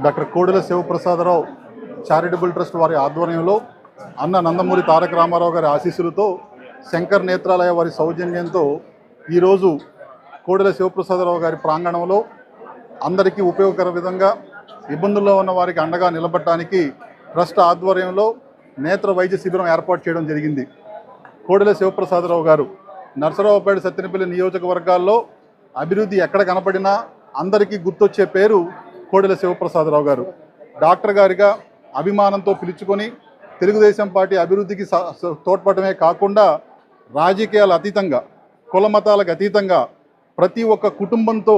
Doctor Kodela Sivaprasada Rao charitable trust వారి ఆధ్వర్యంలో అన్న నందమూరి తారక రామారావు గారి ఆశీస్సులతో శంకర్ నేత్రాలయ వారి సౌజన్యంతో ఈరోజు కోడెల శివప్రసాదరావు గారి ప్రాంగణంలో అందరికీ ఉపయోగకర విధంగా ఇబ్బందుల్లో ఉన్న వారికి అండగా నిలబడటానికి ట్రస్ట్ ఆధ్వర్యంలో నేత్ర వైద్య శిబిరం ఏర్పాటు చేయడం జరిగింది. కోడెల శివప్రసాదరావు గారు నరసరావుపేట సత్యనపల్లి నియోజకవర్గాల్లో అభివృద్ధి ఎక్కడ కనపడినా అందరికీ గుర్తొచ్చే పేరు కోడెల శివప్రసాదరావు గారు. డాక్టర్ గారిగా అభిమానంతో పిలుచుకొని తెలుగుదేశం పార్టీ అభివృద్ధికి స- తోడ్పడమే కాకుండా రాజకీయాలు అతీతంగా కుల మతాలకు అతీతంగా ప్రతి ఒక్క కుటుంబంతో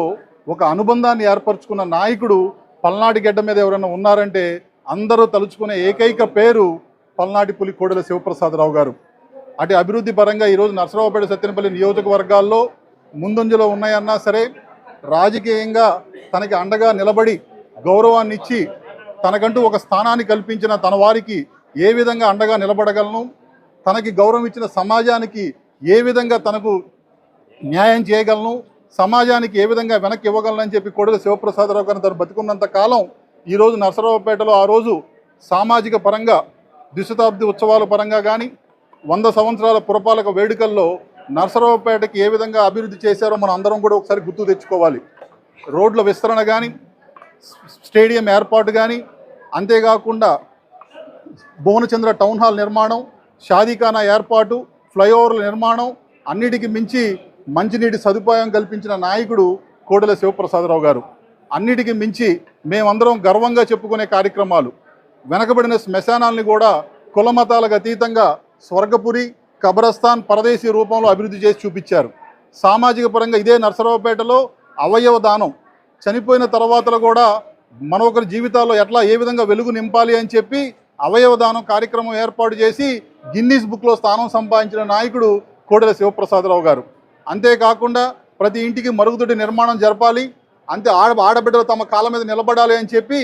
ఒక అనుబంధాన్ని ఏర్పరచుకున్న నాయకుడు పల్నాటి గడ్డ మీద ఎవరైనా ఉన్నారంటే అందరూ తలుచుకునే ఏకైక పేరు పల్నాటి పులి కోడెల శివప్రసాదరావు గారు. అటు అభివృద్ధి పరంగా ఈరోజు నరసరావుపేట సత్యనపల్లి నియోజకవర్గాల్లో ముందంజలో ఉన్నాయన్నా సరే రాజకీయంగా తనకి అండగా నిలబడి గౌరవాన్ని ఇచ్చి తనకంటూ ఒక స్థానాన్ని కల్పించిన తన వారికి ఏ విధంగా అండగా నిలబడగలను తనకి గౌరవం ఇచ్చిన సమాజానికి ఏ విధంగా తనకు న్యాయం చేయగలను సమాజానికి ఏ విధంగా వెనక్కి ఇవ్వగలను అని చెప్పి కొడుకు శివప్రసాదరావు గారిని తను బతికున్నంత కాలం ఈరోజు నరసరావుపేటలో ఆ రోజు సామాజిక పరంగా ద్విశతాబ్ది ఉత్సవాల పరంగా కానీ వంద సంవత్సరాల పురపాలక వేడుకల్లో నరసరావుపేటకి ఏ విధంగా అభివృద్ధి చేశారో మనం అందరం కూడా ఒకసారి గుర్తు తెచ్చుకోవాలి. రోడ్ల విస్తరణ కానీ స్టేడియం ఏర్పాటు కానీ అంతేకాకుండా భువనచంద్ర టౌన్ హాల్ నిర్మాణం షాదీఖానా ఏర్పాటు ఫ్లైఓవర్ల నిర్మాణం అన్నిటికి మించి మంచినీటి సదుపాయం కల్పించిన నాయకుడు కోడెల శివప్రసాదరావు గారు. అన్నిటికి మించి మేమందరం గర్వంగా చెప్పుకునే కార్యక్రమాలు. వెనకబడిన శ్మశానాల్ని కూడా కులమతాలకు అతీతంగా స్వర్గపురి కబరస్థాన్ పరదేశీ రూపంలో అభివృద్ధి చేసి చూపించారు. సామాజిక పరంగా ఇదే నరసరావుపేటలో అవయవ దానం. చనిపోయిన తర్వాతలో కూడా మన ఒకరి జీవితాల్లో ఎట్లా ఏ విధంగా వెలుగు నింపాలి అని చెప్పి అవయవ దానం కార్యక్రమం ఏర్పాటు చేసి గిన్నీస్ బుక్లో స్థానం సంపాదించిన నాయకుడు కోడెల శివప్రసాదరావు గారు. అంతేకాకుండా ప్రతి ఇంటికి మరుగుదొడ్డి నిర్మాణం జరపాలి. అంతే ఆడ ఆడబిడ్డలు తమ కాళ్ళ మీద నిలబడాలి అని చెప్పి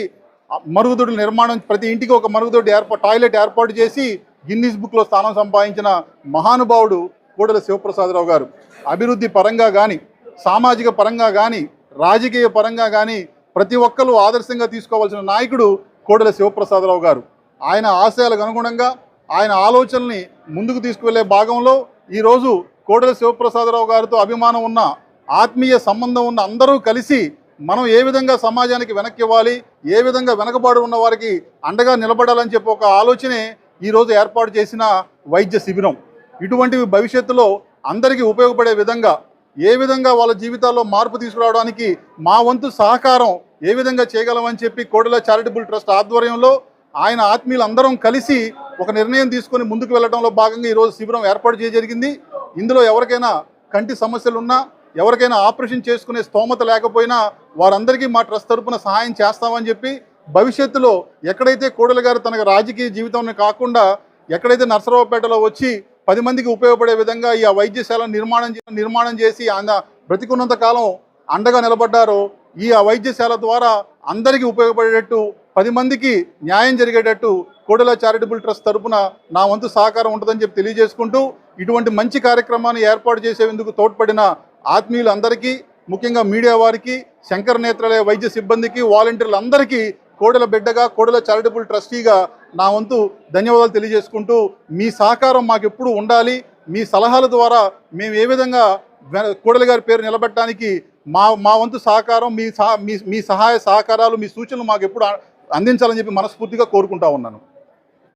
మరుగుదొడ్డి నిర్మాణం ప్రతి ఇంటికి ఒక మరుగుదొడ్డి ఏర్పాటు టాయిలెట్ ఏర్పాటు చేసి గిన్నీస్ బుక్లో స్థానం సంపాదించిన మహానుభావుడు కోడెల శివప్రసాదరావు గారు. అభివృద్ధి పరంగా కానీ సామాజిక పరంగా కానీ రాజకీయ పరంగా కానీ ప్రతి ఒక్కరూ ఆదర్శంగా తీసుకోవాల్సిన నాయకుడు కోడెల శివప్రసాదరావు గారు. ఆయన ఆశయాలకు అనుగుణంగా ఆయన ఆలోచనల్ని ముందుకు తీసుకువెళ్ళే భాగంలో ఈరోజు కోడెల శివప్రసాదరావు గారితో అభిమానం ఉన్న ఆత్మీయ సంబంధం ఉన్న అందరూ కలిసి మనం ఏ విధంగా సమాజానికి వెనక్కి ఇవ్వాలి ఏ విధంగా వెనకబాటు ఉన్న వారికి అండగా నిలబడాలని చెప్పి ఒక ఆలోచనే ఈరోజు ఏర్పాటు చేసిన వైద్య శిబిరం. ఇటువంటివి భవిష్యత్తులో అందరికీ ఉపయోగపడే విధంగా ఏ విధంగా వాళ్ళ జీవితాల్లో మార్పు తీసుకురావడానికి మా వంతు సహకారం ఏ విధంగా చేయగలమని చెప్పి కోడెల చారిటబుల్ ట్రస్ట్ ఆధ్వర్యంలో ఆయన ఆత్మీయులందరం కలిసి ఒక నిర్ణయం తీసుకొని ముందుకు వెళ్ళడంలో భాగంగా ఈరోజు శిబిరం ఏర్పాటు చేయ జరిగింది ఇందులో ఎవరికైనా కంటి సమస్యలున్నా ఎవరికైనా ఆపరేషన్ చేసుకునే స్తోమత లేకపోయినా వారందరికీ మా ట్రస్ట్ తరఫున సహాయం చేస్తామని చెప్పి భవిష్యత్తులో ఎక్కడైతే కోడలి గారు తనకు రాజకీయ జీవితం కాకుండా ఎక్కడైతే నర్సరావుపేటలో వచ్చి పది మందికి ఉపయోగపడే విధంగా ఈ వైద్యశాల నిర్మాణం నిర్మాణం చేసి ఆయన బ్రతికున్నంత కాలం అండగా నిలబడ్డారో ఈ ఆ వైద్యశాల ద్వారా అందరికీ ఉపయోగపడేటట్టు పది మందికి న్యాయం జరిగేటట్టు కోడెల చారిటబుల్ ట్రస్ట్ తరపున నా వంతు సహకారం ఉంటుందని చెప్పి తెలియజేసుకుంటూ ఇటువంటి మంచి కార్యక్రమాన్ని ఏర్పాటు చేసేందుకు తోడ్పడిన ఆత్మీయులందరికీ ముఖ్యంగా మీడియా వారికి శంకర నేత్రాలయ వైద్య సిబ్బందికి వాలంటీర్లందరికీ కోడెల బిడ్డగా కోడెల చారిటబుల్ ట్రస్టీగా నా వంతు ధన్యవాదాలు తెలియజేసుకుంటూ మీ సహకారం మాకు ఎప్పుడు ఉండాలి మీ సలహాల ద్వారా మేము ఏ విధంగా కోడల కోడెల గారి పేరు నిలబెట్టడానికి మా మా వంతు సహకారం మీ సహా మీ మీ సహాయ సహకారాలు మీ సూచనలు మాకు ఎప్పుడు అందించాలని చెప్పి మనస్ఫూర్తిగా కోరుకుంటా ఉన్నాను.